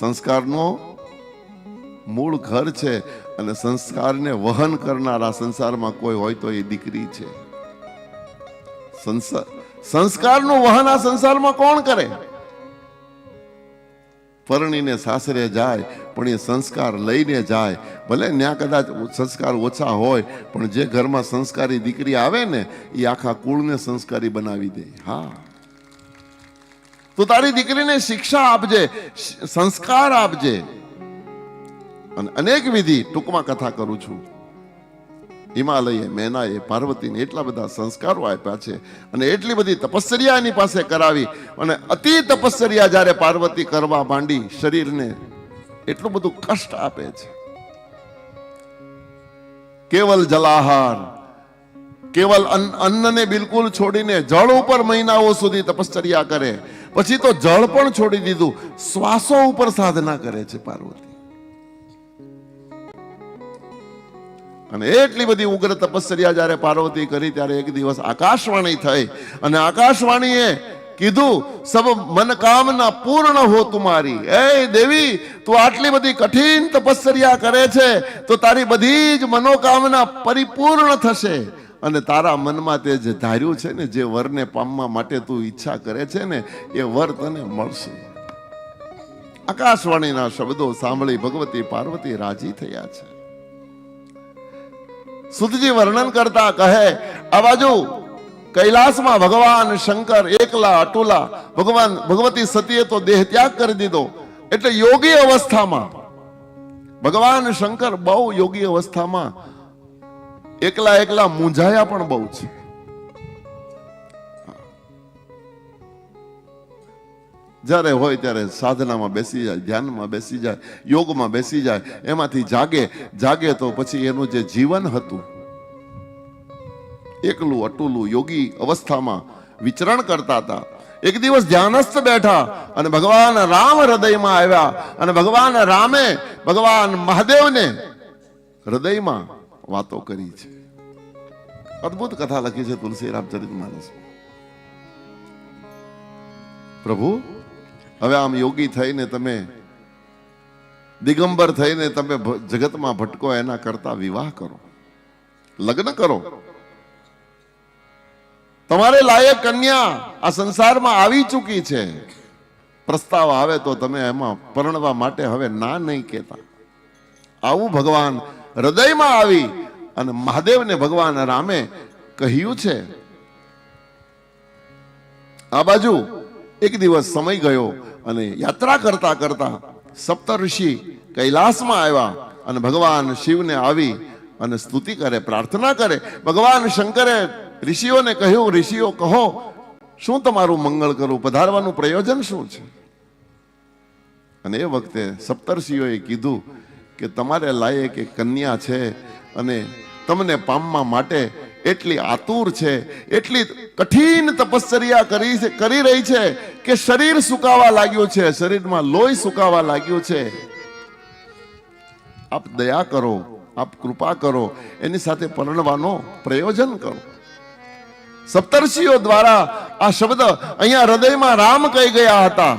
સંસ્કારનો મૂળ ઘર છે અને સંસ્કારને વહન કરનારા સંસારમાં કોઈ હોય તો એ દીકરી છે. સંસ્કારનું વહન આ સંસારમાં કોણ કરે? પરણીને સાસરે જાય, પણ એ સંસ્કાર લઈને જાય. ભલે ત્યાં કદાચ સંસ્કાર ઓછા હોય, પણ જે ઘરમાં સંસ્કારી દીકરી આવે ને, એ આખા કુળને સંસ્કારી બનાવી દે. હા. તો તારી દીકરીને શિક્ષા આપજે, સંસ્કાર આપજે. અને અનેક વિધિ ટૂંકમાં કથા કરું છું. હિમાલયે મેનાએ પાર્વતીને એટલા બધા સંસ્કારો આપ્યા છે અને એટલી બધી તપશ્ચર્યા એની પાસે કરાવી અને અતિ તપશ્ચર્યા જ્યારે પાર્વતી કરવા માંડી, શરીરને એટલું બધું કષ્ટ આપે છે. કેવલ જલાહાર કેવલ અન્ન- અન્નને બિલકુલ છોડીને જળ ઉપર મહિનાઓ સુધી તપશ્ચર્યા કરે. પછી તો જળ પણ છોડી દીધું. શ્વાસો ઉપર સાધના કરે છે પાર્વતી. અને એટલી બધી ઉગ્ર તપશ્ચર્યા જ્યારે પાર્વતી કરી ત્યારે એક દિવસ આકાશવાણી થઈ. અને આકાશવાણીએ કીધું, સબ મન કામના પૂર્ણ હો તુમારી. એ દેવી, તું આટલી બધી કઠિન તપશ્ચર્યા કરે છે, તો તારી બધી જ મનોકામના પરિપૂર્ણ થશે. અને તારા મનમાં તે જે ધાર્યું છે ને, જે વરને પામવા માટે તું ઈચ્છા કરે છે ને, એ વર તને મળશે. આકાશવાણીના શબ્દો સાંભળી ભગવતી પાર્વતી રાજી થયા છે. સુતજી વર્ણન કરતા કહે, આ બાજુ કૈલાસમાં ભગવાન શંકર એકલા અટુલા, ભગવાન, ભગવતી સતીએ તો દેહ ત્યાગ કરી દીધો, એટલે યોગી અવસ્થામાં, ભગવાન શંકર બહુ યોગી અવસ્થામાં એકલા એકલા મૂંઝાયા પણ બહુ છે. જ્યારે હોય ત્યારે સાધનામાં બેસી જાય, ધ્યાનમાં બેસી જાય, યોગમાં બેસી જાય, એમાંથી જાગે જાગે તો પછી એનું જે જીવન હતું, એકલું અટુલું યોગી અવસ્થામાં વિચરણ કરતા હતા. એક દિવસ ધ્યાનસ્થ બેઠા અને ભગવાન રામ હૃદયમાં આવ્યા અને ભગવાન રામે ભગવાન મહાદેવને હૃદયમાં વાતો કરી છે. અદ્ભુત કથા લખી છે તુલસી રામચરિત માનસ પ્રભુ, હવે આમ યોગી થઈને તમે, દિગંબર થઈને તમે જગતમાં ભટકો, એના કરતા વિવાહ કરો. લગ્ન કરો. તમારે લાયક કન્યા આ સંસારમાં આવી ચૂકી છે. પ્રસ્તાવ આવે તો તમે એમાં પરણવા માટે હવે ના નહીં કહેતા. આવું ભગવાન હૃદયમાં આવી અને મહાદેવને ભગવાન રામે કહ્યું છે. આ બાજુ એક દિવસ સમય ગયો અને યાત્રા કરતા કરતા સપ્ત ઋષિ કૈલાસમાં આવ્યા અને ભગવાન શિવને આવી અને સ્તુતિ કરે, પ્રાર્થના કરે. ભગવાન શંકરે ઋષિઓને કહ્યું, ઋષિઓ, કહો, શું તમારું મંગળ કરું? પધારવાનું પ્રયોજન શું છે? અને એ વખતે સપ્તર્ષિઓએ કીધું કે તમારે લાયક એક કન્યા છે અને તમને પામવા માટે એટલી આતુર છે, એટલી કઠિન તપશ્ચર્યા કરી છે, કરી રહી છે કે શરીર સુકાવા લાગ્યું છે, શરીરમાં લોહી સુકાવા લાગ્યું છે. આપ દયા કરો, આપ કૃપા કરો, એની સાથે પરણવાનો પ્રયોજન કરો. સપ્તર્ષિઓ દ્વારા આ શબ્દ અહીંયા હૃદયમાં રામ કહી ગયા હતા.